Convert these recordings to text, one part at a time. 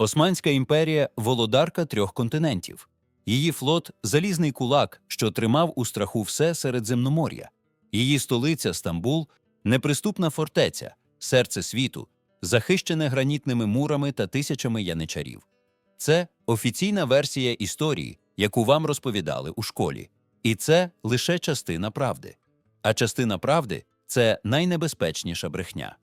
Османська імперія володарка трьох континентів. Її флот залізний кулак, що тримав у страху все Середземномор'я. Її столиця Стамбул неприступна фортеця, серце світу, захищене гранітними мурами та тисячами яничарів. Це офіційна версія історії, яку вам розповідали у школі. І це лише частина правди. А частина правди це найнебезпечніша брехня.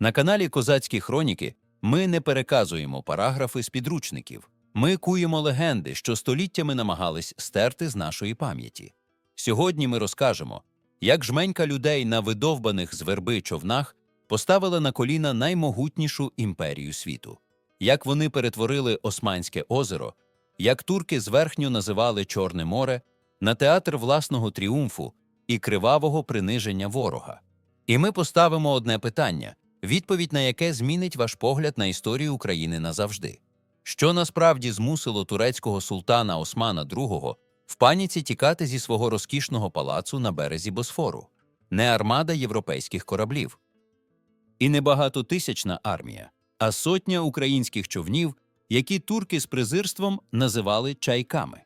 На каналі Козацькі Хроніки ми не переказуємо параграфи з підручників. Ми куємо легенди, що століттями намагались стерти з нашої пам'яті. Сьогодні ми розкажемо, як жменька людей на видовбаних з верби човнах поставила на коліна наймогутнішу імперію світу, як вони перетворили Османське озеро, як турки зверхньо називали Чорне море на театр власного тріумфу і кривавого приниження ворога. І ми поставимо одне питання, відповідь на яке змінить ваш погляд на історію України назавжди. Що насправді змусило турецького султана Османа II в паніці тікати зі свого розкішного палацу на березі Босфору? Не армада європейських кораблів. І не багатотисячна армія, а сотня українських човнів, які турки з презирством називали чайками.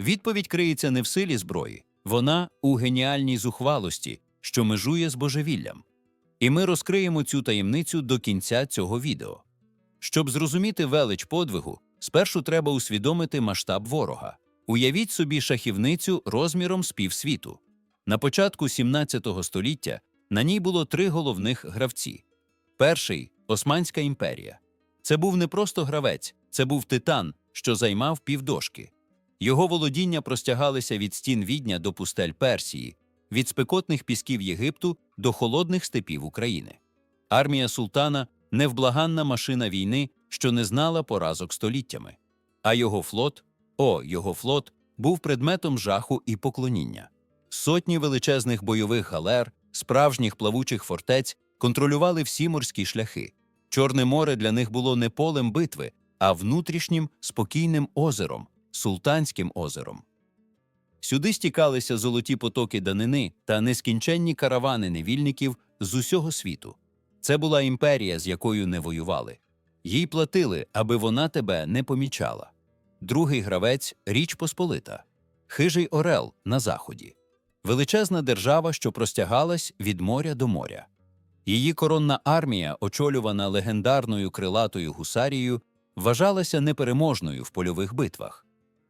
Відповідь криється не в силі зброї, вона у геніальній зухвалості, що межує з божевіллям. І ми розкриємо цю таємницю до кінця цього відео. Щоб зрозуміти велич подвигу, спершу треба усвідомити масштаб ворога. Уявіть собі шахівницю розміром з півсвіту. На початку 17 століття на ній було три головних гравці. Перший Османська імперія. Це був не просто гравець, це був титан, що займав півдошки. Його володіння простягалися від стін Відня до пустель Персії, від спекотних пісків Єгипту до холодних степів України. Армія султана невблаганна машина війни, що не знала поразок століттями. А його флот, о, його флот, був предметом жаху і поклоніння. Сотні величезних бойових галер, справжніх плавучих фортець контролювали всі морські шляхи. Чорне море для них було не полем битви, а внутрішнім спокійним озером, султанським озером. Сюди стікалися золоті потоки данини та нескінченні каравани невільників з усього світу. Це була імперія, з якою не воювали. Їй платили, аби вона тебе не помічала. Другий гравець Річ Посполита, хижий Орел на заході, величезна держава, що простягалась від моря до моря. Її коронна армія, очолювана легендарною крилатою гусарією, вважалася непереможною в польових битвах.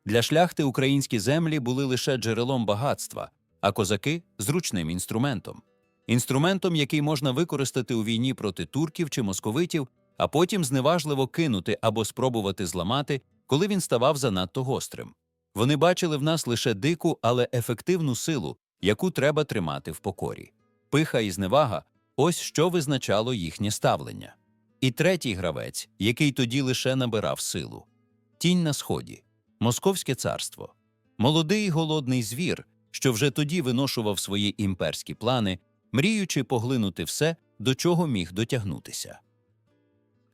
Для шляхти українські землі були лише джерелом багатства, а козаки зручним інструментом. Інструментом, який можна використати у війні проти турків чи московитів, а потім зневажливо кинути або спробувати зламати, коли він ставав занадто гострим. Вони бачили в нас лише дику, але ефективну силу, яку треба тримати в покорі. Пиха і зневага ось що визначало їхнє ставлення. І третій гравець, який тоді лише набирав силу тінь на сході, Московське царство, молодий голодний звір, що вже тоді виношував свої імперські плани, мріючи поглинути все, до чого міг дотягнутися.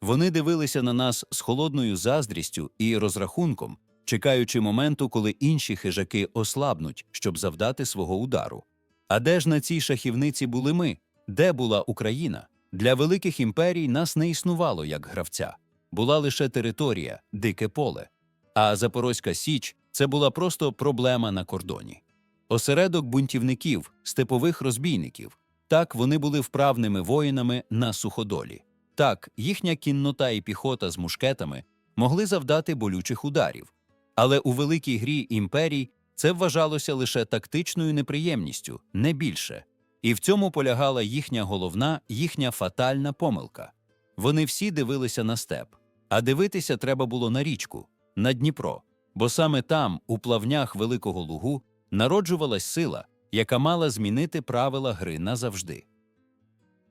Вони дивилися на нас з холодною заздрістю і розрахунком, чекаючи моменту, коли інші хижаки ослабнуть, щоб завдати свого удару. А де ж на цій шахівниці були ми? Де була Україна? Для великих імперій нас не існувало як гравця, була лише територія, дике поле. А Запорозька Січ це була просто проблема на кордоні. Осередок бунтівників, степових розбійників. Так, вони були вправними воїнами на суходолі. Так, їхня кіннота і піхота з мушкетами могли завдати болючих ударів. Але у великій грі імперій це вважалося лише тактичною неприємністю, не більше. І в цьому полягала їхня головна, їхня фатальна помилка. Вони всі дивилися на степ, а дивитися треба було на річку, на Дніпро, бо саме там, у плавнях Великого Лугу, народжувалась сила, яка мала змінити правила гри назавжди.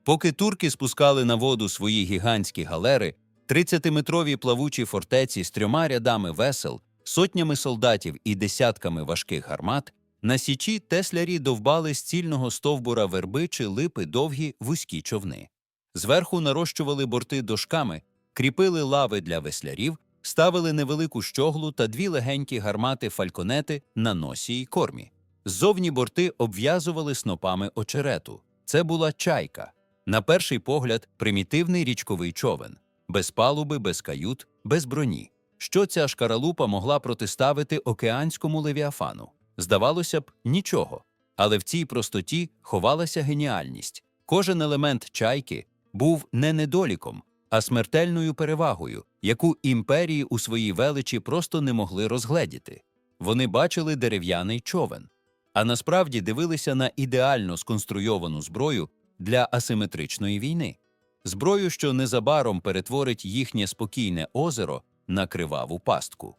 Поки турки спускали на воду свої гігантські галери, 30-метрові плавучі фортеці з трьома рядами весел, сотнями солдатів і десятками важких гармат, на січі теслярі довбали з цільного стовбура верби чи липи довгі вузькі човни. Зверху нарощували борти дошками, кріпили лави для веслярів, ставили невелику щоглу та дві легенькі гармати фальконети на носі й кормі. Ззовні борти обв'язували снопами очерету. Це була чайка. На перший погляд, примітивний річковий човен. без палуби, без кают, без броні. Що ця шкаралупа могла протиставити океанському левіафану? Здавалося б, нічого. Але в цій простоті ховалася геніальність. Кожен елемент чайки був не недоліком, а смертельною перевагою, яку імперії у своїй величі просто не могли розгледіти. Вони бачили дерев'яний човен, а насправді дивилися на ідеально сконструйовану зброю для асиметричної війни, зброю, що незабаром перетворить їхнє спокійне озеро на криваву пастку.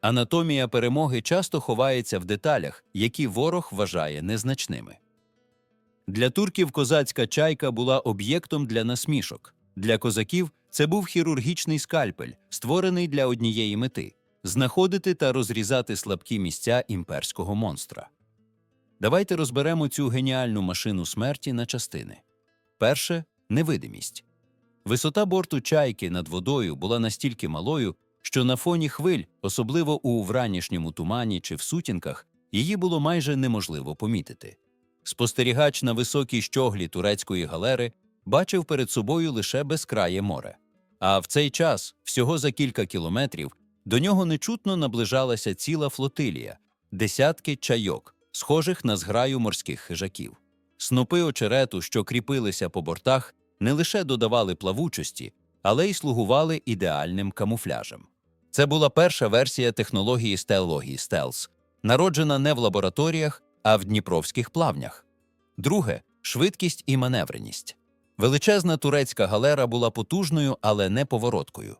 Анатомія перемоги часто ховається в деталях, які ворог вважає незначними. Для турків козацька чайка була об'єктом для насмішок. Для козаків це був хірургічний скальпель, створений для однієї мети знаходити та розрізати слабкі місця імперського монстра. Давайте розберемо цю геніальну машину смерті на частини. Перше невидимість. Висота борту чайки над водою була настільки малою, що на фоні хвиль, особливо у вранішньому тумані чи в сутінках, її було майже неможливо помітити. Спостерігач на високій щоглі турецької галери бачив перед собою лише безкрає море. А в цей час, всього за кілька кілометрів, до нього нечутно наближалася ціла флотилія, десятки чайок, схожих на зграю морських хижаків. Снопи очерету, що кріпилися по бортах, не лише додавали плавучості, але й слугували ідеальним камуфляжем. Це була перша версія технології стелології стелс, народжена не в лабораторіях, а в дніпровських плавнях. Друге швидкість і маневреність. Величезна турецька галера була потужною, але не повороткою.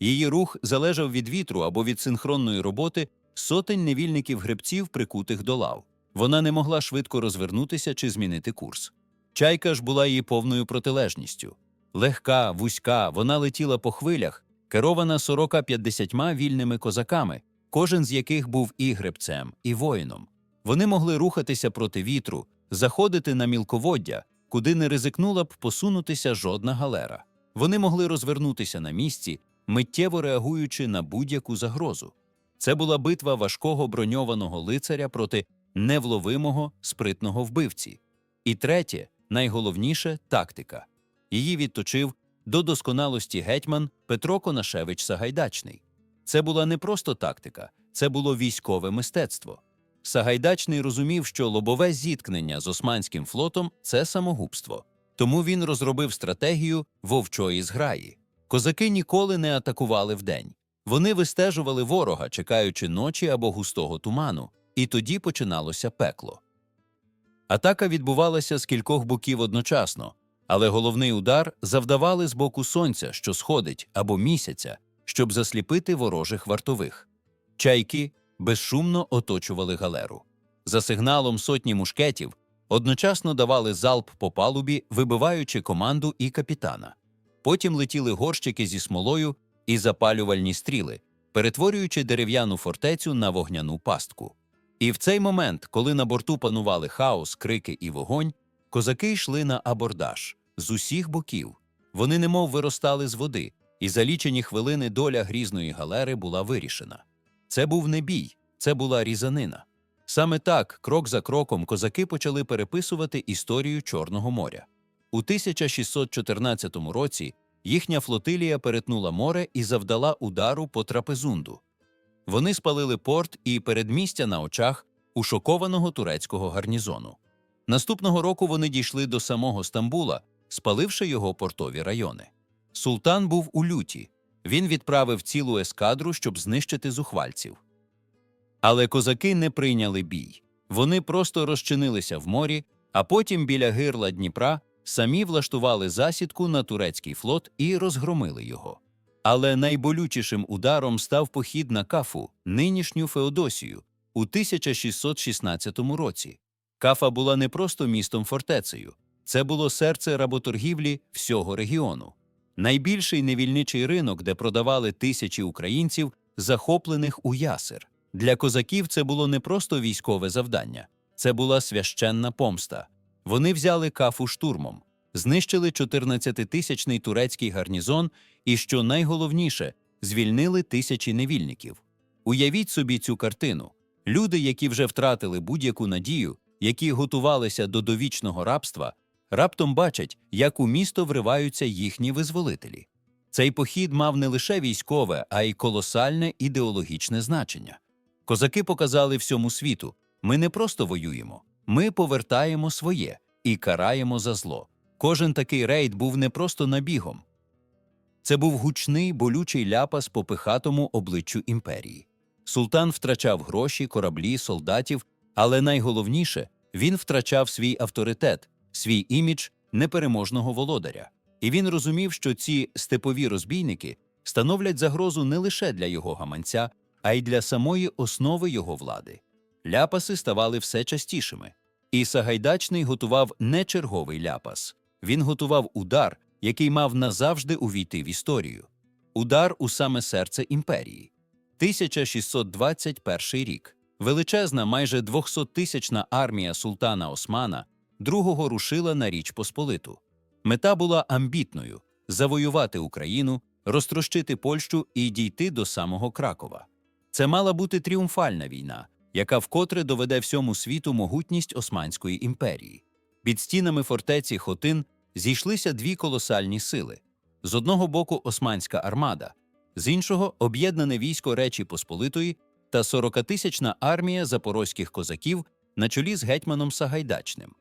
Її рух залежав від вітру або від синхронної роботи сотень невільників гребців, прикутих до лав. Вона не могла швидко розвернутися чи змінити курс. Чайка ж була її повною протилежністю. Легка, вузька, вона летіла по хвилях, керована 40-50 вільними козаками, кожен з яких був і гребцем, і воїном. Вони могли рухатися проти вітру, заходити на мілководдя, куди не ризикнула б посунутися жодна галера. Вони могли розвернутися на місці, миттєво реагуючи на будь-яку загрозу. Це була битва важкого броньованого лицаря проти невловимого спритного вбивці. І третє, найголовніше тактика. Її відточив до досконалості гетьман Петро Конашевич Сагайдачний. Це була не просто тактика, це було військове мистецтво. Сагайдачний розумів, що лобове зіткнення з османським флотом це самогубство. Тому він розробив стратегію вовчої зграї. Козаки ніколи не атакували вдень. Вони вистежували ворога, чекаючи ночі або густого туману, і тоді починалося пекло. Атака відбувалася з кількох боків одночасно, але головний удар завдавали з боку сонця, що сходить, або місяця, щоб засліпити ворожих вартових. Чайки безшумно оточували галеру. За сигналом сотні мушкетів одночасно давали залп по палубі, вибиваючи команду і капітана. Потім летіли горщики зі смолою і запалювальні стріли, перетворюючи дерев'яну фортецю на вогняну пастку. І в цей момент, коли на борту панували хаос, крики і вогонь, козаки йшли на абордаж з усіх боків. Вони немов виростали з води, і за лічені хвилини доля грізної галери була вирішена. Це був не бій, це була різанина. Саме так, крок за кроком, козаки почали переписувати історію Чорного моря. У 1614 році їхня флотилія перетнула море і завдала удару по трапезунду. Вони спалили порт і передмістя на очах у шокованого турецького гарнізону. Наступного року вони дійшли до самого Стамбула, спаливши його портові райони. Султан був у люті. Він відправив цілу ескадру, щоб знищити зухвальців. Але козаки не прийняли бій. Вони просто розчинилися в морі, а потім біля гирла Дніпра самі влаштували засідку на турецький флот і розгромили його. Але найболючішим ударом став похід на Кафу, нинішню Феодосію, у 1616 році. Кафа була не просто містом фортецею, це було серце работоргівлі всього регіону. Найбільший невільничий ринок, де продавали тисячі українців, захоплених у ясир. Для козаків це було не просто військове завдання, це була священна помста. Вони взяли кафу штурмом, знищили 14-тисячний турецький гарнізон і, що найголовніше, звільнили тисячі невільників. Уявіть собі цю картину: люди, які вже втратили будь-яку надію, які готувалися до довічного рабства, раптом бачать, як у місто вриваються їхні визволителі. Цей похід мав не лише військове, а й колосальне ідеологічне значення. Козаки показали всьому світу: ми не просто воюємо, ми повертаємо своє і караємо за зло. Кожен такий рейд був не просто набігом. Це був гучний болючий ляпас по пихатому обличчю імперії. Султан втрачав гроші, кораблі, солдатів, але найголовніше він втрачав свій авторитет, свій імідж непереможного володаря. І він розумів, що ці степові розбійники становлять загрозу не лише для його гаманця, а й для самої основи його влади. Ляпаси ставали все частішими. І Сагайдачний готував не черговий ляпас. Він готував удар, який мав назавжди увійти в історію. Удар у саме серце імперії. 1621 рік. Величезна, майже 200-тисячна армія султана Османа другого рушила на Річ Посполиту. Мета була амбітною завоювати Україну, розтрощити Польщу і дійти до самого Кракова. Це мала бути тріумфальна війна, яка вкотре доведе всьому світу могутність Османської імперії. Під стінами фортеці Хотин зійшлися дві колосальні сили: з одного боку османська армада, з іншого об'єднане військо Речі Посполитої та 40-тисячна армія запорозьких козаків на чолі з гетьманом Сагайдачним.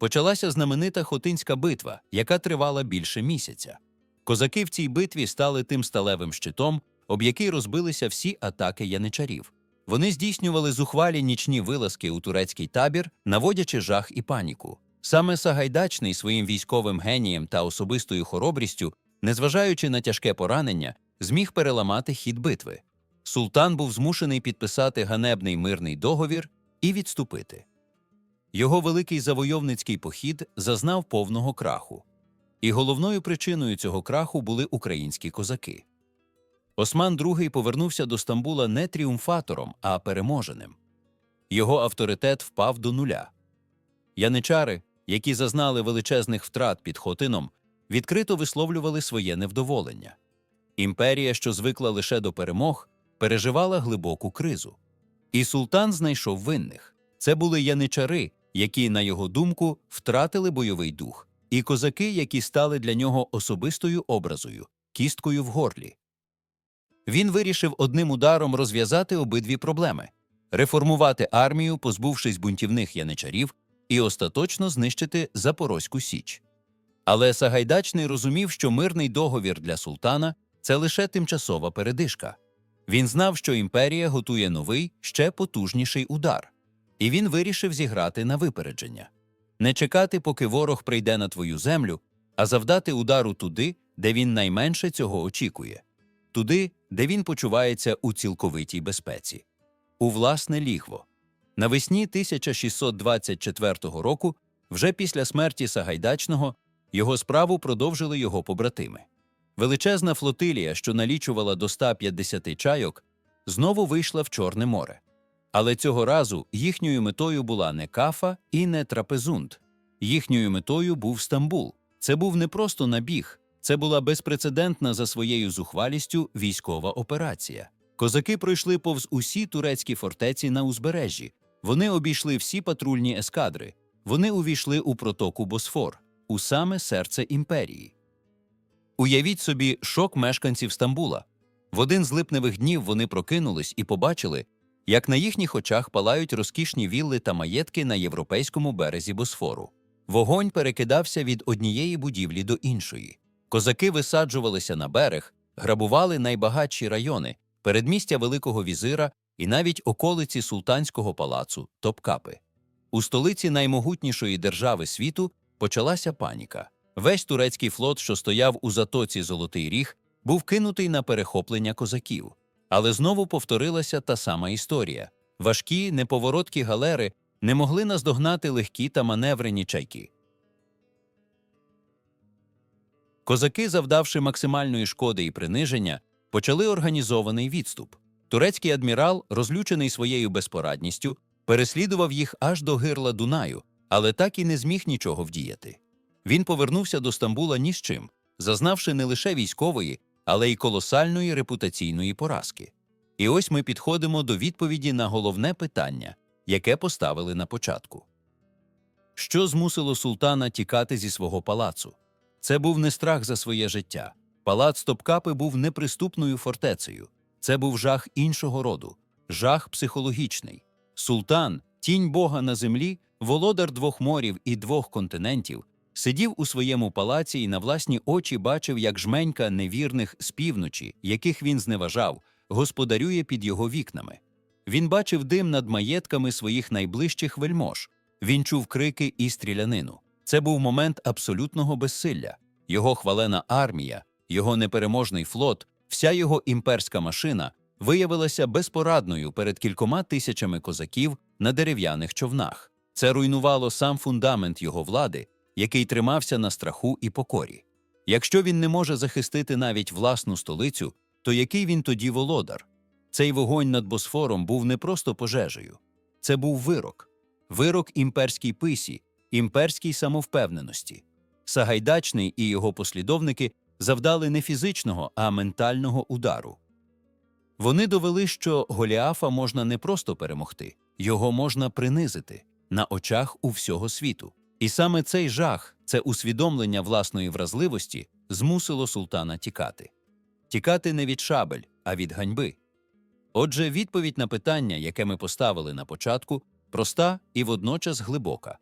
Почалася знаменита Хотинська битва, яка тривала більше місяця. Козаки в цій битві стали тим сталевим щитом, об який розбилися всі атаки яничарів. Вони здійснювали зухвалі нічні вилазки у турецький табір, наводячи жах і паніку. Саме Сагайдачний своїм військовим генієм та особистою хоробрістю, незважаючи на тяжке поранення, зміг переламати хід битви. Султан був змушений підписати ганебний мирний договір і відступити. Його великий завойовницький похід зазнав повного краху. І головною причиною цього краху були українські козаки. Осман II повернувся до Стамбула не тріумфатором, а переможеним. Його авторитет впав до нуля. Яничари, які зазнали величезних втрат під Хотином, відкрито висловлювали своє невдоволення. Імперія, що звикла лише до перемог, переживала глибоку кризу. І султан знайшов винних. Це були яничари, які, на його думку, втратили бойовий дух, і козаки, які стали для нього особистою образою, кісткою в горлі. Він вирішив одним ударом розв'язати обидві проблеми реформувати армію, позбувшись бунтівних яничарів, і остаточно знищити Запорозьку Січ. Але Сагайдачний розумів, що мирний договір для султана це лише тимчасова передишка. Він знав, що імперія готує новий, ще потужніший удар, і він вирішив зіграти на випередження не чекати, поки ворог прийде на твою землю, а завдати удару туди, де він найменше цього очікує, туди, де він почувається у цілковитій безпеці, у власне лігво. Навесні 1624 року, вже після смерті Сагайдачного, його справу продовжили його побратими. Величезна флотилія, що налічувала до 150 чайок, знову вийшла в Чорне море. Але цього разу їхньою метою була не Кафа і не Трапезунд. Їхньою метою був Стамбул. Це був не просто набіг, це була безпрецедентна за своєю зухвалістю військова операція. Козаки пройшли повз усі турецькі фортеці на узбережжі. Вони обійшли всі патрульні ескадри. Вони увійшли у протоку Босфор, у саме серце імперії. Уявіть собі шок мешканців Стамбула. В один з липневих днів вони прокинулись і побачили, як на їхніх очах палають розкішні вілли та маєтки на європейському березі Босфору. Вогонь перекидався від однієї будівлі до іншої. Козаки висаджувалися на берег, грабували найбагатші райони, передмістя Великого візира і навіть околиці султанського палацу Топкапи. У столиці наймогутнішої держави світу почалася паніка. Весь турецький флот, що стояв у затоці Золотий Ріг, був кинутий на перехоплення козаків. Але знову повторилася та сама історія. Важкі, неповороткі галери не могли наздогнати легкі та маневрені чайки. Козаки, завдавши максимальної шкоди і приниження, почали організований відступ. Турецький адмірал, розлючений своєю безпорадністю, переслідував їх аж до гирла Дунаю, але так і не зміг нічого вдіяти. Він повернувся до Стамбула ні з чим, зазнавши не лише військової, але й колосальної репутаційної поразки. І ось ми підходимо до відповіді на головне питання, яке поставили на початку. Що змусило султана тікати зі свого палацу? Це був не страх за своє життя, Палац Топкапи був неприступною фортецею. Це був жах іншого роду, жах психологічний. Султан, тінь Бога на землі, володар двох морів і двох континентів, сидів у своєму палаці і на власні очі бачив, як жменька невірних з півночі, яких він зневажав, господарює під його вікнами. Він бачив дим над маєтками своїх найближчих вельмож. Він чув крики і стрілянину. Це був момент абсолютного безсилля. Його хвалена армія, його непереможний флот, вся його імперська машина виявилася безпорадною перед кількома тисячами козаків на дерев'яних човнах. Це руйнувало сам фундамент його влади, який тримався на страху і покорі. Якщо він не може захистити навіть власну столицю, то який він тоді володар? Цей вогонь над Босфором був не просто пожежею, це був вирок, вирок імперській писі, імперській самовпевненості. Сагайдачний і його послідовники завдали не фізичного, а ментального удару. Вони довели, що Голіафа можна не просто перемогти, його можна принизити на очах у всього світу. І саме цей жах, це усвідомлення власної вразливості, змусило султана тікати. Тікати не від шабель, а від ганьби. Отже, відповідь на питання, яке ми поставили на початку, проста і водночас глибока.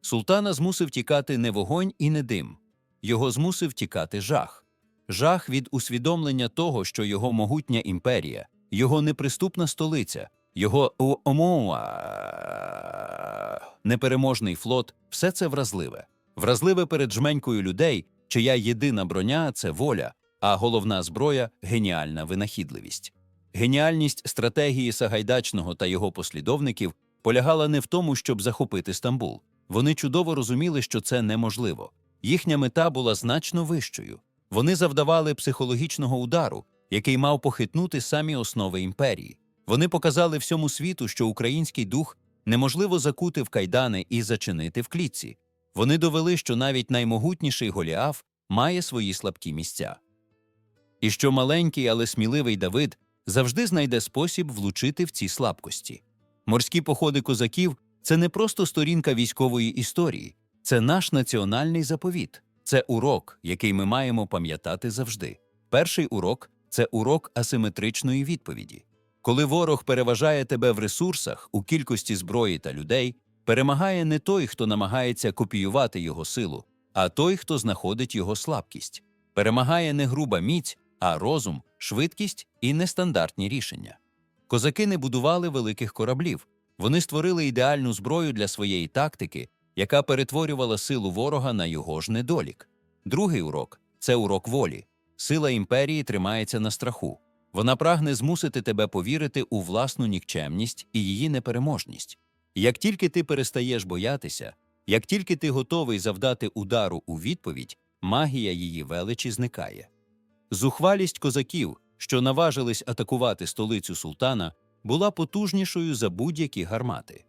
Султана змусив тікати не вогонь і не дим, його змусив тікати жах. Жах від усвідомлення того, що його могутня імперія, його неприступна столиця, його омоа непереможний флот все це вразливе. Вразливе перед жменькою людей, чия єдина броня це воля, а головна зброя геніальна винахідливість. Геніальність стратегії Сагайдачного та його послідовників полягала не в тому, щоб захопити Стамбул. Вони чудово розуміли, що це неможливо. Їхня мета була значно вищою. Вони завдавали психологічного удару, який мав похитнути самі основи імперії. Вони показали всьому світу, що український дух неможливо закути в кайдани і зачинити в клітці. Вони довели, що навіть наймогутніший Голіаф має свої слабкі місця. І що маленький, але сміливий Давид завжди знайде спосіб влучити в ці слабкості. Морські походи козаків це не просто сторінка військової історії, це наш національний заповіт, це урок, який ми маємо пам'ятати завжди. Перший урок це урок асиметричної відповіді. Коли ворог переважає тебе в ресурсах, у кількості зброї та людей, перемагає не той, хто намагається копіювати його силу, а той, хто знаходить його слабкість. Перемагає не груба міць, а розум, швидкість і нестандартні рішення. Козаки не будували великих кораблів, вони створили ідеальну зброю для своєї тактики, яка перетворювала силу ворога на його ж недолік. Другий урок це урок волі. Сила імперії тримається на страху. Вона прагне змусити тебе повірити у власну нікчемність і її непереможність. Як тільки ти перестаєш боятися, як тільки ти готовий завдати удару у відповідь, магія її величі зникає. Зухвалість козаків, що наважились атакувати столицю султана, була потужнішою за будь-які гармати.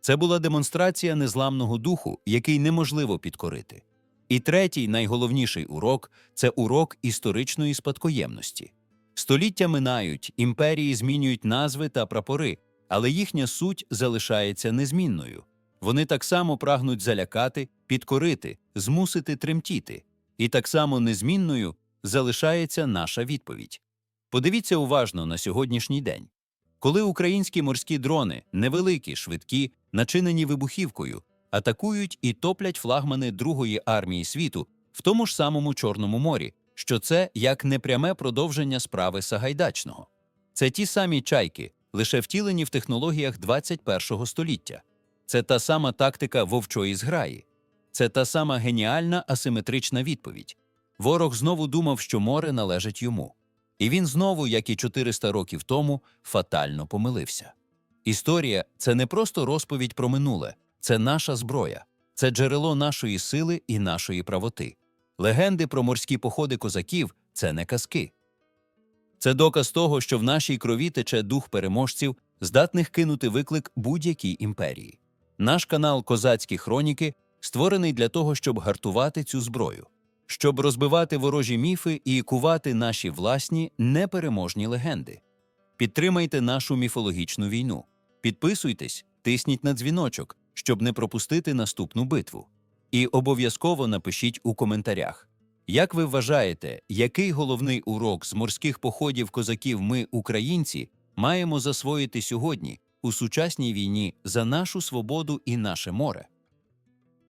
Це була демонстрація незламного духу, який неможливо підкорити. І третій, найголовніший урок це урок історичної спадкоємності. Століття минають, імперії змінюють назви та прапори, але їхня суть залишається незмінною. Вони так само прагнуть залякати, підкорити, змусити тремтіти. І так само незмінною залишається наша відповідь. Подивіться уважно на сьогоднішній день. Коли українські морські дрони, невеликі, швидкі, начинені вибухівкою, атакують і топлять флагмани Другої армії світу в тому ж самому Чорному морі, що це як непряме продовження справи Сагайдачного. Це ті самі чайки, лише втілені в технологіях 21 століття. Це та сама тактика вовчої зграї, це та сама геніальна асиметрична відповідь. Ворог знову думав, що море належить йому. І він знову, як і 400 років тому, фатально помилився. Історія це не просто розповідь про минуле, це наша зброя, це джерело нашої сили і нашої правоти. Легенди про морські походи козаків це не казки. Це доказ того, що в нашій крові тече дух переможців, здатних кинути виклик будь-якій імперії. Наш канал Козацькі хроніки створений для того, щоб гартувати цю зброю, щоб розбивати ворожі міфи і кувати наші власні непереможні легенди. Підтримайте нашу міфологічну війну. Підписуйтесь, тисніть на дзвіночок, щоб не пропустити наступну битву. І обов'язково напишіть у коментарях, Як ви вважаєте, який головний урок з морських походів козаків ми, українці, маємо засвоїти сьогодні у сучасній війні за нашу свободу і наше море?